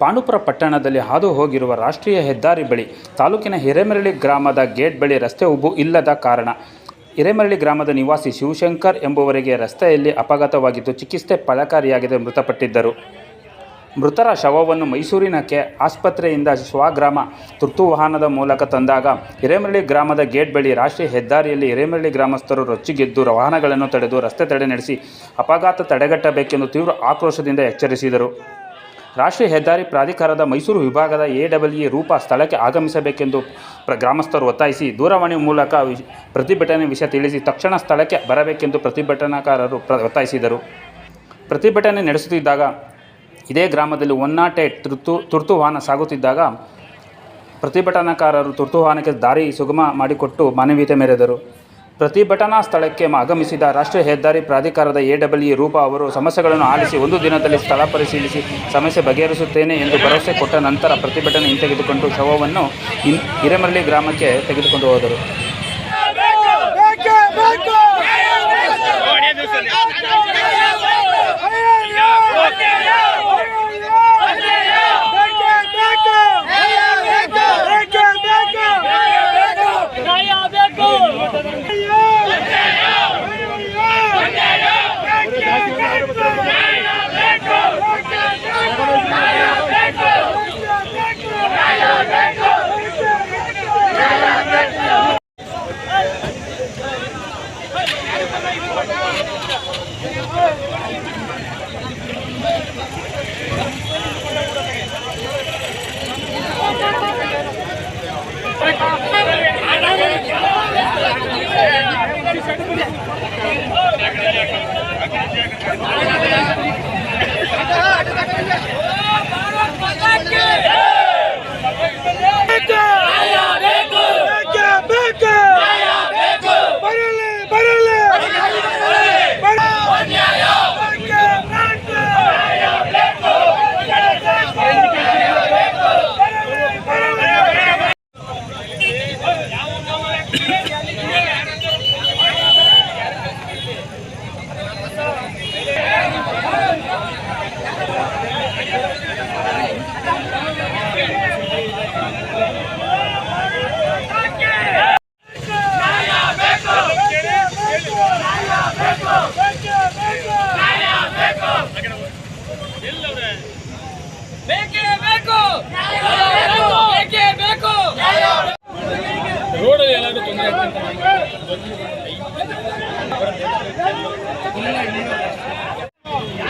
ಪಾಂಡುಪುರ ಪಟ್ಟಣದಲ್ಲಿ ಹಾದು ಹೋಗಿರುವ ರಾಷ್ಟ್ರೀಯ ಹೆದ್ದಾರಿ ಬಳಿ ತಾಲೂಕಿನ ಹಿರೇಮರಳಿ ಗ್ರಾಮದ ಗೇಟ್ ಬಳಿ ರಸ್ತೆ ಉಬ್ಬು ಇಲ್ಲದ ಕಾರಣ. ಹಿರೇಮರಳಿ ಗ್ರಾಮದ ನಿವಾಸಿ ಶಿವಶಂಕರ್ ಎಂಬುವರಿಗೆ ರಸ್ತೆಯಲ್ಲಿ ಅಪಘಾತವಾಗಿದ್ದು ಚಿಕಿತ್ಸೆ ಫಲಕಾರಿಯಾಗಿದೆ ಮೃತಪಟ್ಟಿದ್ದರು. ಮೃತರ ಶವವನ್ನು ಮೈಸೂರಿನ ಕೆ ಆಸ್ಪತ್ರೆಯಿಂದ ಸ್ವಗ್ರಾಮ ತುರ್ತು ವಾಹನದ ಮೂಲಕ ತಂದಾಗ ಹಿರೇಮರಳಿ ಗ್ರಾಮದ ಗೇಟ್ ಬಳಿ ರಾಷ್ಟ್ರೀಯ ಹೆದ್ದಾರಿಯಲ್ಲಿ ಹಿರೇಮರಳಿ ಗ್ರಾಮಸ್ಥರು ರೊಚ್ಚಿಗೆದ್ದು ವಾಹನಗಳನ್ನು ತಡೆದು ರಸ್ತೆ ತಡೆ ನಡೆಸಿ ಅಪಘಾತ ತಡೆಗಟ್ಟಬೇಕೆಂದು ತೀವ್ರ ಆಕ್ರೋಶದಿಂದ ಎಚ್ಚರಿಸಿದರು. ರಾಷ್ಟ್ರೀಯ ಹೆದ್ದಾರಿ ಪ್ರಾಧಿಕಾರದ ಮೈಸೂರು ವಿಭಾಗದ ಎ ಡಬ್ಲ್ಯೂ ರೂಪ ಸ್ಥಳಕ್ಕೆ ಆಗಮಿಸಬೇಕೆಂದು ಗ್ರಾಮಸ್ಥರು ಒತ್ತಾಯಿಸಿ ದೂರವಾಣಿ ಮೂಲಕ ಪ್ರತಿಭಟನೆ ವಿಷಯ ತಿಳಿಸಿ ತಕ್ಷಣ ಸ್ಥಳಕ್ಕೆ ಬರಬೇಕೆಂದು ಪ್ರತಿಭಟನಾಕಾರರು ಪ್ರ ಒತ್ತಾಯಿಸಿದರು. ಪ್ರತಿಭಟನೆ ನಡೆಸುತ್ತಿದ್ದಾಗ ಇದೇ ಗ್ರಾಮದಲ್ಲಿ ಒನ್ ನಾಟ್ ಏಟ್ ತುರ್ತು ತುರ್ತು ವಾಹನ ಸಾಗುತ್ತಿದ್ದಾಗ ಪ್ರತಿಭಟನಾಕಾರರು ತುರ್ತು ವಾಹನಕ್ಕೆ ದಾರಿ ಸುಗಮ ಮಾಡಿಕೊಟ್ಟು ಮಾನವೀಯತೆ ಮೆರೆದರು ಪ್ರತಿಭಟನಾ ಸ್ಥಳಕ್ಕೆ ಆಗಮಿಸಿದ ರಾಷ್ಟ್ರೀಯ ಹೆದ್ದಾರಿ ಪ್ರಾಧಿಕಾರದ ಎ ಡಬ್ಲ್ಯೂ ರೂಪ ಅವರು ಸಮಸ್ಯೆಗಳನ್ನು ಆಲಿಸಿ ಒಂದು ದಿನದಲ್ಲಿ ಸ್ಥಳ ಪರಿಶೀಲಿಸಿ ಸಮಸ್ಯೆ ಬಗೆಹರಿಸುತ್ತೇನೆ ಎಂದು ಭರವಸೆ ಕೊಟ್ಟ ನಂತರ ಪ್ರತಿಭಟನೆ ಹಿಂತೆಗೆದುಕೊಂಡು ಶವವನ್ನು ಹಿರೇಮರಳಿ ಗ್ರಾಮಕ್ಕೆ ತೆಗೆದುಕೊಂಡು ಹೋದರು Thank you.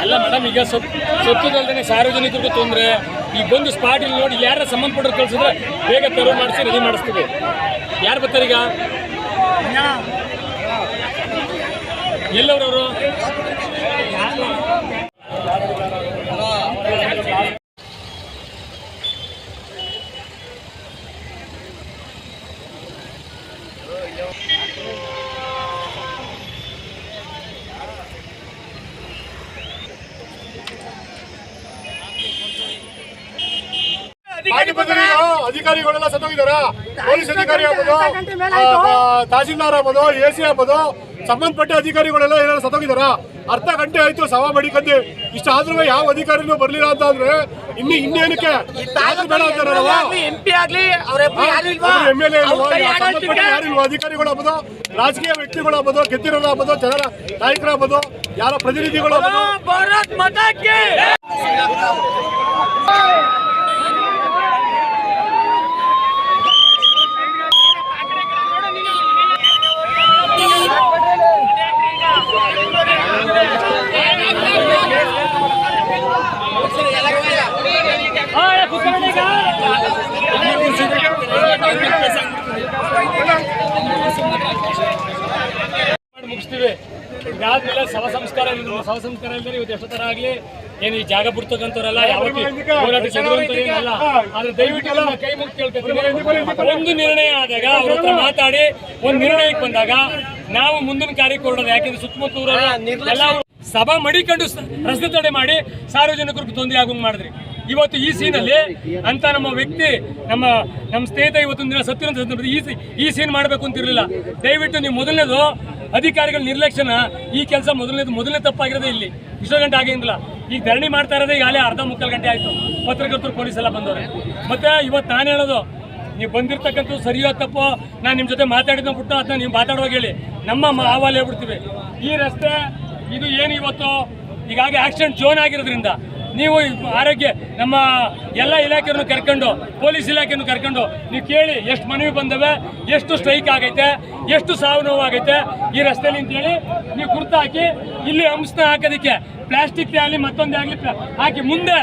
ಅಲ್ಲ ಮೇಡಮ್ ಈಗ ಸೊತ್ ಸೊತ್ತದಲ್ದೇ ಸಾರ್ವಜನಿಕರಿಗೂ ತೊಂದರೆ. ಈ ಬಂದು ಸ್ಪಾಟ್ ಇಲ್ಲಿ ನೋಡಿ ಯಾರ ಸಂಬಂಧಪಟ್ಟರು ಕಳ್ಸಿದ್ರೆ ಬೇಗ ತೆರವು ಮಾಡಿಸಿ ರೆಡಿ ಮಾಡಿಸ್ತೀವಿ. ಯಾರು ಬರ್ತಾರೀಗ ಎಲ್ಲವ್ರವರು ಅಧಿಕಾರಿಗಳೆಲ್ಲ ಸತ್ತೋಗಿದಾರ ಪೊಲೀಸ್ ಅಧಿಕಾರಿ ಆಗ್ಬೋದು ತಹಸೀಲ್ದಾರ್ ಆಗ್ಬೋದು ಎ ಸಿ ಆಗ್ಬೋದು ಸಂಬಂಧಪಟ್ಟ ಅಧಿಕಾರಿಗಳೆಲ್ಲ ಏನಾದ್ರು ಸತ್ತೋಗಿದಾರ ಅರ್ಧ ಗಂಟೆ ಆಯ್ತು ಸವ ಮಡಿಕಂದಿ ಇಷ್ಟ ಆದ್ರೂ ಯಾವ ಅಧಿಕಾರಿನೂ ಬರ್ಲಿಲ್ಲ ಅಂತ ಅಂದ್ರೆ ಇನ್ನು ಇನ್ನೇನಕ್ಕೆ? ಬೇಡ ಅಂತಾರ ಎಂ ಎಲ್ ಎ ಸಂಬಂಧಪಟ್ಟ ಯಾರಿಲ್ವಾ? ಅಧಿಕಾರಿಗಳು ಆಗ್ಬೋದು ರಾಜಕೀಯ ವ್ಯಕ್ತಿಗಳು ಆಗ್ಬೋದು ಗೆದ್ದಿರೋದು ಆಗ್ಬೋದು ಜನರ ನಾಯಕರಾಗ್ಬೋದು ಯಾರ ಪ್ರತಿನಿಧಿಗಳು ಆಗ್ಬೋದು ಇದಾದ್ಮೇಲೆ ಶವ ಸಂಸ್ಕಾರ ಸವ ಶವ ಸಂಸ್ಕಾರ ಇಲ್ಲದೆ ಇವತ್ತು ಎಷ್ಟು ತರ ಆಗ್ಲಿ ಏನು ಈ ಜಾಗ ಬಿಡ್ತಕ್ಕಂಥವ್ರಲ್ಲ ಯಾವತ್ತಿ ಹೋರಾಟ ಏನಲ್ಲ ಆದ್ರೆ ದಯವಿಟ್ಟು ಕೈ ಮುಗಿ ಕೇಳ್ಕೊತೀನಿ. ಒಂದು ನಿರ್ಣಯ ಆದಾಗ ಅವ್ರ ಹತ್ರ ಮಾತಾಡಿ ಒಂದು ನಿರ್ಣಯಕ್ಕೆ ಬಂದಾಗ ನಾವು ಮುಂದಿನ ಕಾರ್ಯಕ್ಕೆ ಹೊರಡೋದು ಯಾಕೆಂದ್ರೆ ಸುತ್ತಮುತ್ತ ಎಲ್ಲ ಸಭಾ ಮಡಿಕೊಂಡು ರಸ್ತೆ ತಡೆ ಮಾಡಿ ಸಾರ್ವಜನಿಕರಿಗೆ ತೊಂದರೆ ಆಗೋಂಗ್ ಮಾಡಿದ್ರಿ. ಇವತ್ತು ಈ ಸೀನಲ್ಲಿ ಅಂತ ನಮ್ಮ ವ್ಯಕ್ತಿ, ನಮ್ಮ ನಮ್ಮ ಸ್ನೇಹಿತ ಇವತ್ತೊಂದು ದಿನ ಸತ್ತಿರೋಂಥ ಸಂದರ್ಭದಲ್ಲಿ ಈ ಈ ಸೀನ್ ಮಾಡಬೇಕು ಅಂತಿರಲಿಲ್ಲ ದಯವಿಟ್ಟು ನೀವು ಮೊದಲನೇದು ಅಧಿಕಾರಿಗಳ ನಿರ್ಲಕ್ಷ್ಯನ ಈ ಕೆಲಸ ಮೊದಲನೇದು, ಮೊದಲನೇ ತಪ್ಪಾಗಿರೋದೇ ಇಲ್ಲಿ. ಇಷ್ಟೋ ಗಂಟೆ ಆಗಿಲ್ಲ ಈಗ ಧರಣಿ ಮಾಡ್ತಾ ಇರೋದೇ ಈಗಾಗಲೇ ಅರ್ಧ ಮುಕ್ಕಾಲು ಗಂಟೆ ಆಯಿತು. ಪತ್ರಕರ್ತರು, ಪೊಲೀಸ್ ಎಲ್ಲ ಬಂದವ್ರೆ. ಮತ್ತೆ ಇವತ್ತು ನಾನು ಹೇಳೋದು, ನೀವು ಬಂದಿರ್ತಕ್ಕಂಥ ಸರಿಯೋ ತಪ್ಪೋ, ನಾನು ನಿಮ್ಮ ಜೊತೆ ಮಾತಾಡಿದ್ನ ಬಿಟ್ಟು ಅದನ್ನ ನೀವು ಮಾತಾಡುವಾಗ ಹೇಳಿ. ನಮ್ಮ ಅಹವಾಲು ಹೇಳ್ಬಿಡ್ತೀವಿ. ಈ ರಸ್ತೆ, ಇದು ಏನು ಇವತ್ತು? ಈಗಾಗಲೇ ಆಕ್ಸಿಡೆಂಟ್ ಜೋನ್ ಆಗಿರೋದ್ರಿಂದ. ನೀವು ಆರೋಗ್ಯ, ನಮ್ಮ ಎಲ್ಲ ಇಲಾಖೆಯನ್ನು ಕರ್ಕೊಂಡು, ಪೊಲೀಸ್ ಇಲಾಖೆಯನ್ನು ಕರ್ಕೊಂಡು, ನೀವು ಕೇಳಿ ಎಷ್ಟು ಮನವಿ ಬಂದವೆ, ಎಷ್ಟು ಸ್ಟ್ರೈಕ್ ಆಗೈತೆ, ಎಷ್ಟು ಸಾವು ಆಗೈತೆ ಈ ರಸ್ತೆಯಲ್ಲಿ ಅಂತೇಳಿ ನೀವು ಕುರ್ತಾಕಿ ಇಲ್ಲಿ ಅಂಶನ ಹಾಕೋದಕ್ಕೆ ಪ್ಲಾಸ್ಟಿಕ್ ಆಗಲಿ ಮತ್ತೊಂದೇ ಆಗಲಿ ಹಾಕಿ ಮುಂದೆ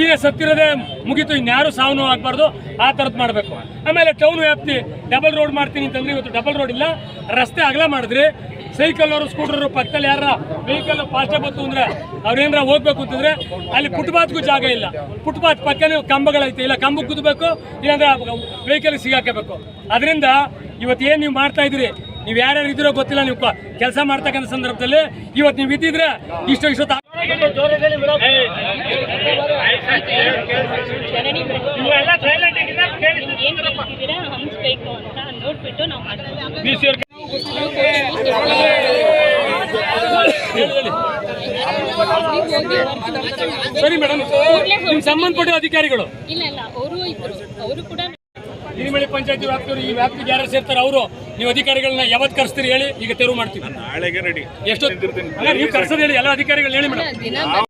ಈಗ ಸತ್ತಿರೋದೇ ಮುಗಿತು ಇನ್ಯಾರು ಸಾವು ನೋವು ಆಗಬಾರ್ದು, ಆ ಥರದ್ದು ಮಾಡಬೇಕು. ಆಮೇಲೆ ಟೌನ್ ವ್ಯಾಪ್ತಿ ಡಬಲ್ ರೋಡ್ ಮಾಡ್ತೀನಿ ಅಂತಂದ್ರೆ ಇವತ್ತು ಡಬಲ್ ರೋಡ್ ಇಲ್ಲ. ರಸ್ತೆ ಅಗಲ ಮಾಡಿದ್ರಿ. ಸೈಕಲ್ ಅವರು ಸ್ಕೂಟರ್ ಪಕ್ಕದಲ್ಲಿ ಯಾರ ವೆಹಿಕಲ್ ಫಾಸ್ಟಾಗಿ ಬಂತು ಅಂದ್ರೆ ಅವ್ರೇನಾರ ಹೋಗ್ಬೇಕು ಅಂತಂದ್ರೆ ಅಲ್ಲಿ ಫುಟ್ಪಾತ್ಗೂ ಜಾಗ ಇಲ್ಲ. ಫುಟ್ಪಾತ್ ಪಕ್ಕನೇ ಕಂಬಗಳೈತೆ. ಇಲ್ಲ ಕಂಬಕ್ಕೆ ಕುದಬೇಕು, ಇಲ್ಲಾಂದ್ರೆ ವೆಹಿಕಲ್ ಸಿಗಾಕಬೇಕು. ಅದರಿಂದ ಇವತ್ತು ಏನು ನೀವು ಮಾಡ್ತಾ ಇದ್ದೀರಿ? ನೀವು ಯಾರ್ಯಾರು ಇದ್ದೀರೋ ಗೊತ್ತಿಲ್ಲ, ನೀವು ಕೆಲಸ ಮಾಡ್ತಕ್ಕಂಥ ಸಂದರ್ಭದಲ್ಲಿ ಇವತ್ತು ನೀವು ಇದ್ದಿದ್ರೆ ಇಷ್ಟು ಇಷ್ಟೊತ್ತು ಅಂತ ನೋಡ್ಬಿಟ್ಟು ನಾವು ಸರಿ ಮೇಡಮ್ ಸಂಬಂಧಪಟ್ಟ ಅಧಿಕಾರಿಗಳು? ಇಲ್ಲ ಇಲ್ಲ. ಅವರು ಇದ್ರು. ಅವರು ಕೂಡ ಹಿರಿಮಳಿ ಪಂಚಾಯತಿ ವ್ಯಾಪ್ತಿಯವರು ಈ ವ್ಯಾಪ್ತಿಗೆ ಯಾರು ಸೇರ್ತಾರೆ ಅವರು ನೀವು ಅಧಿಕಾರಿಗಳನ್ನ ಯಾವತ್ತು ಕರೆಸ್ತೀರಿ ಹೇಳಿ ಈಗ ತೆರವು ಮಾಡ್ತೀವಿ. ನಾಳೆಗೆ ರೆಡಿ ಎಷ್ಟು? ಅಲ್ಲ, ನೀವು ಕರ್ಸೋದು ಹೇಳಿ ಎಲ್ಲ ಅಧಿಕಾರಿಗಳು ಹೇಳಿ ಮೇಡಮ್.